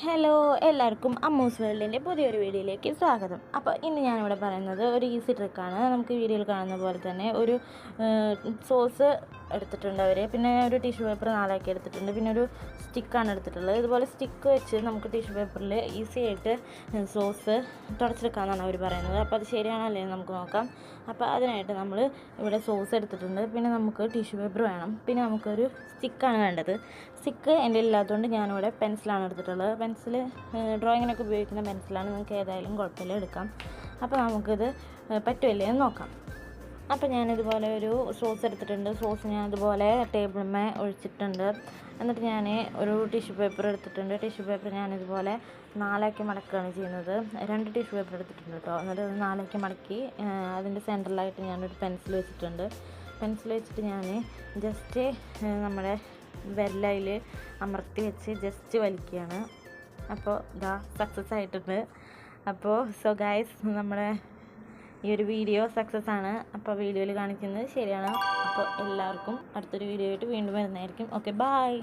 Hello എല്ലാവർക്കും അമ്മൂസ് വേൾഡിന്റെ പുതിയൊരു വീഡിയോയിലേക്ക് സ്വാഗതം. അപ്പോൾ ഇന്ന് ഞാനിവിടെ പറയുന്നത് ഒരു ഈസി ട്രിക്കാണ് നമുക്ക് വീഡിയോയിൽ കാണുന്ന പോലെ തന്നെ ഒരു സോസ് എടുത്തിട്ടുണ്ട് അവർ പിന്നെ ഒരു ടിഷ്യൂ പേപ്പർ നാലാക്കി എടുത്തിട്ടുണ്ട്. പിന്നെ ഒരു സ്റ്റിക്കാണ് എടുത്തിട്ടുള്ളത്. ഇതുപോലെ സ്റ്റിക്ക് വെച്ച് നമുക്ക് ടിഷ്യൂ പേപ്പറിൽ ഈസി ആയിട്ട് സോസ് തുടച്ചെടുക്കാമെന്നാണ് അവർ പറയുന്നത്. അപ്പോൾ അത് ശരിയാണോ അല്ലേ നമുക്ക് നോക്കാം. അപ്പോൾ അതിനായിട്ട് നമ്മൾ ഇവിടെ സോസ് എടുത്തിട്ടുണ്ട്. പിന്നെ നമുക്ക് ടിഷ്യൂ പേപ്പർ വേണം. പിന്നെ നമുക്കൊരു സ്റ്റിക്കാണ് വേണ്ടത്. സ്റ്റിക്ക് എന്റെ ഇല്ലാത്തതുകൊണ്ട് ഞാനിവിടെ പെൻസിലാണ് എടുത്തിട്ടുള്ളത്. പെൻസിൽ ഡ്രോയിങ്ങിനൊക്കെ ഉപയോഗിക്കുന്ന പെൻസിലാണ്. നിങ്ങൾക്ക് ഏതായാലും കുഴപ്പമില്ല എടുക്കാം. അപ്പോൾ നമുക്കിത് പറ്റുമല്ലേ എന്ന് നോക്കാം. അപ്പോൾ ഞാനിതുപോലെ ഒരു സോസ് എടുത്തിട്ടുണ്ട്. സോസ് ഞാൻ ഇതുപോലെ ടേബിളിന്മേ ഒഴിച്ചിട്ടുണ്ട്. എന്നിട്ട് ഞാൻ ഒരു ടിഷ്യൂ പേപ്പർ എടുത്തിട്ടുണ്ട്. ടിഷ്യൂ പേപ്പർ ഞാനിതുപോലെ നാലാക്കി മടക്കുകയാണ് ചെയ്യുന്നത്. രണ്ട് ടിഷ്യൂ പേപ്പർ എടുത്തിട്ടുണ്ട് കേട്ടോ എന്നിട്ട് അത് നാലാക്കി മടക്കി അതിന്റെ സെന്ററിലായിട്ട് ഞാനൊരു പെൻസിൽ വെച്ചിട്ടുണ്ട്. പെൻസിൽ വെച്ചിട്ട് ഞാൻ ജസ്റ്റ് നമ്മുടെ വിരലയിൽ അമർത്തി വെച്ച് ജസ്റ്റ് വലിക്കുകയാണ്. അപ്പോൾ ഇതാ സക്സസ് ആയിട്ടുണ്ട്. അപ്പോൾ സോ ഗായ്സ് നമ്മുടെ ഈ ഒരു വീഡിയോ സക്സസ് ആണ് അപ്പോൾ വീഡിയോയിൽ കാണിക്കുന്നത് ശരിയാണ്. അപ്പോൾ എല്ലാവർക്കും അടുത്തൊരു വീഡിയോ ആയിട്ട് വീണ്ടും വരുന്നതായിരിക്കും. Okay bye